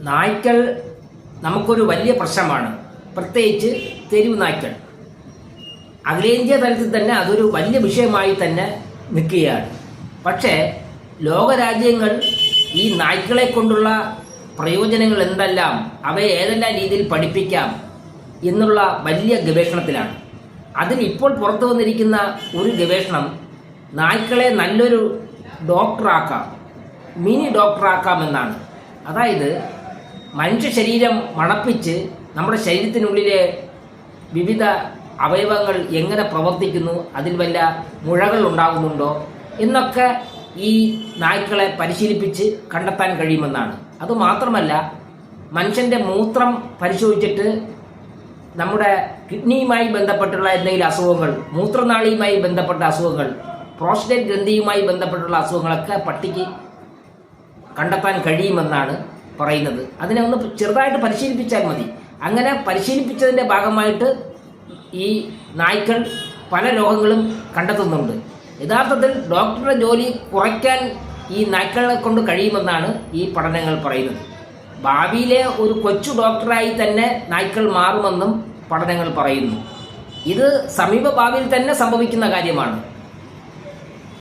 നായ്ക്കൾ നമുക്കൊരു വലിയ പ്രശ്നമാണ്. പ്രത്യേകിച്ച് തെരുവ് നായ്ക്കൾ. അഖിലേന്ത്യാ തലത്തിൽ തന്നെ അതൊരു വലിയ വിഷയമായി തന്നെ നിൽക്കുകയാണ്. പക്ഷേ ലോകരാജ്യങ്ങൾ ഈ നായ്ക്കളെ കൊണ്ടുള്ള പ്രയോജനങ്ങൾ എന്തെല്ലാം അവയെ ഏതെല്ലാം രീതിയിൽ പഠിപ്പിക്കാം എന്നുള്ള വലിയ ഗവേഷണത്തിലാണ്. അതിനിപ്പോൾ പുറത്തു വന്നിരിക്കുന്ന ഒരു ഗവേഷണം നായ്ക്കളെ നല്ലൊരു ഡോക്ടറാക്കാം മിനി ഡോക്ടറാക്കാം എന്നാണ്. അതായത് മനുഷ്യ ശരീരം മണപ്പിച്ച് നമ്മുടെ ശരീരത്തിനുള്ളിലെ വിവിധ അവയവങ്ങൾ എങ്ങനെ പ്രവർത്തിക്കുന്നു അതിൽ വല്ല മുഴകൾ ഉണ്ടാകുന്നുണ്ടോ എന്നൊക്കെ ഈ നായ്ക്കളെ പരിശീലിപ്പിച്ച് കണ്ടെത്താൻ കഴിയുമെന്നാണ്. അതുമാത്രമല്ല മനുഷ്യന്റെ മൂത്രം പരിശോധിച്ചിട്ട് നമ്മുടെ കിഡ്നിയുമായി ബന്ധപ്പെട്ടുള്ള എന്തെങ്കിലും അസുഖങ്ങൾ മൂത്രനാളിയുമായി ബന്ധപ്പെട്ട അസുഖങ്ങൾ പ്രോസ്റ്റേറ്റ് ഗ്രന്ഥിയുമായി ബന്ധപ്പെട്ടുള്ള അസുഖങ്ങളൊക്കെ പട്ടിക്ക് കണ്ടെത്താൻ കഴിയുമെന്നാണ് പറയുന്നത്. അതിനെ ഒന്ന് ചെറുതായിട്ട് പരിശീലിപ്പിച്ചാൽ മതി. അങ്ങനെ പരിശീലിപ്പിച്ചതിന്റെ ഭാഗമായിട്ട് ഈ നായ്ക്കൾ പല രോഗങ്ങളും കണ്ടെത്തുന്നുണ്ട്. യഥാർത്ഥത്തിൽ ഡോക്ടറുടെ ജോലി കുറയ്ക്കാൻ ഈ നായ്ക്കളെ കൊണ്ട് കഴിയുമെന്നാണ് ഈ പഠനങ്ങൾ പറയുന്നത്. ഭാവിയിലെ ഒരു കൊച്ചു ഡോക്ടറായി തന്നെ നായ്ക്കൾ മാറുമെന്നും പഠനങ്ങൾ പറയുന്നു. ഇത് സമീപ ഭാവിയിൽ തന്നെ സംഭവിക്കുന്ന കാര്യമാണ്.